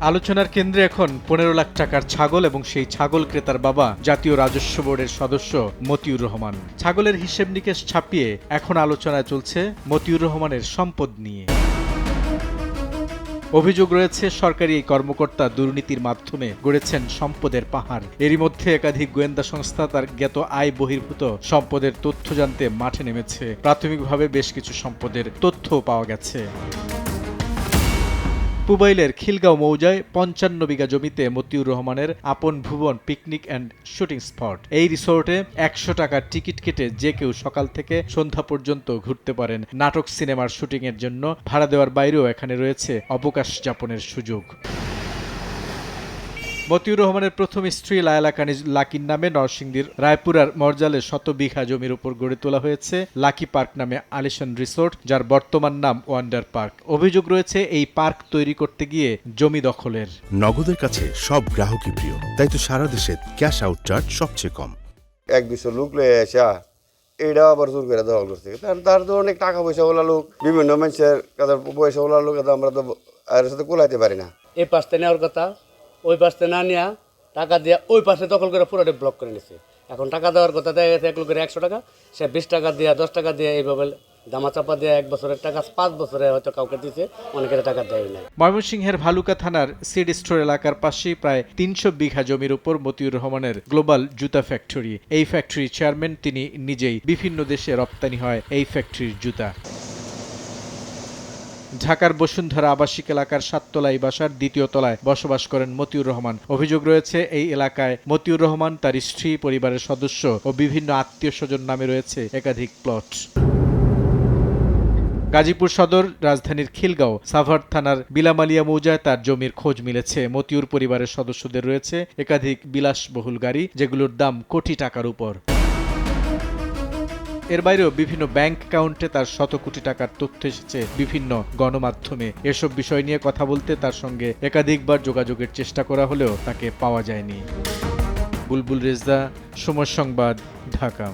আলোচনার কেন্দ্রে এখন পনেরো লাখ টাকার ছাগল এবং সেই ছাগল ক্রেতার বাবা, জাতীয় রাজস্ব বোর্ডের সদস্য মতিউর রহমান। ছাগলের হিসেব নিকেশ ছাপিয়ে এখন আলোচনায় চলছে মতিউর রহমানের সম্পদ নিয়ে। অভিযোগ রয়েছে, সরকারি এই কর্মকর্তা দুর্নীতির মাধ্যমে গড়েছেন সম্পদের পাহাড়। এরই মধ্যে একাধিক গোয়েন্দা সংস্থা তার জ্ঞাত আয় বহির্ভূত সম্পদের তথ্য জানতে মাঠে নেমেছে। প্রাথমিকভাবে বেশ কিছু সম্পদের তথ্যও পাওয়া গেছে। পুবাইলের খিলগাঁও মৌজায় পঞ্চান্ন বিঘা জমিতে মতিউর রহমানের আপন ভুবন পিকনিক অ্যান্ড শুটিং স্পট। এই রিসোর্টে একশো টাকার টিকিট কেটে যে কেউ সকাল থেকে সন্ধ্যা পর্যন্ত ঘুরতে পারেন। নাটক, সিনেমার শুটিংয়ের জন্য ভাড়া দেওয়ার বাইরেও এখানে রয়েছে অবকাশ যাপনের সুযোগ। মতিউর রহমানের প্রথম স্ত্রী লায়লা কানিজ লাকির নামে নরসিংদীর রায়পুরার মরজালে শত বিঘা জমির উপর গড়ে তোলা হয়েছে লাকি পার্ক নামে আলিশান রিসোর্ট যার বর্তমান নাম ওয়ান্ডার পার্ক। অভিযোগ রয়েছে এই পার্ক তৈরি করতে গিয়ে জমি দখলের। নগদের কাছে সব গ্রাহকই প্রিয় তাই তো সারা দেশে ক্যাশ আউট চার্জ সবচেয়ে কম। এক দুশো লোক লয়ে আসা এটাও আবার জোর করে দখল করছে। তার তার তো অনেক টাকা পয়সাওয়ালা লোক বিভিন্ন মানুষের কাছে পয়সাওয়ালা লোক আমরা তো আর সাথে কোলাইতে পারি না। এই পাশতে নেওয়ার কথা ওই পাশে না নেওয়া টাকা দিয়ে ওই পাশে দখল করে পুরোটা ব্লক করে নিছে। এখন টাকা দেওয়ার কথা দেখা গেছে, এক লোকের একশো টাকা, সে বিশ টাকা দিয়ে, দশ টাকা দিয়ে এইভাবে দামা চাপা দিয়ে এক বছরের টাকা, পাঁচ বছরে হয়তো কাউকে দিছে, অনেকের টাকা দেয় না ময়মনসিংহের ভালুকা থানার সিড স্টোর এলাকার পাশেই প্রায় তিনশো বিঘা জমির উপর মতিউর রহমানের গ্লোবাল জুতা ফ্যাক্টরি। এই ফ্যাক্টরির চেয়ারম্যান তিনি নিজেই। বিভিন্ন দেশে রপ্তানি হয় এই ফ্যাক্টরির জুতা। ঢাকার বসুন্ধরা আবাসিক এলাকার সাততলাই বাসার দ্বিতীয় তলায় বসবাস করেন মতিউর রহমান। অভিযোগ রয়েছে, এই এলাকায় মতিউর রহমান তার স্ত্রী, পরিবারের সদস্য ও বিভিন্ন আত্মীয় স্বজন নামে রয়েছে একাধিক প্লট। গাজীপুর সদর রাজধানীর খিলগাঁও, সাভার থানার বিলামালিয়া মৌজায় তার জমির খোঁজ মিলেছে। মতিউর পরিবারের সদস্যদের রয়েছে একাধিক বিলাসবহুল গাড়ি, যেগুলোর দাম কোটি টাকার উপর। এর বাইরেও বিভিন্ন ব্যাংক অ্যাকাউন্টে তার শত কোটি টাকার তথ্য এসেছে বিভিন্ন গণমাধ্যমে। এসব বিষয় নিয়ে কথা বলতে তার সঙ্গে একাধিকবার যোগাযোগের চেষ্টা করা হলেও তাকে পাওয়া যায়নি। বুলবুল রেজদা সময় সংবাদ, ঢাকা।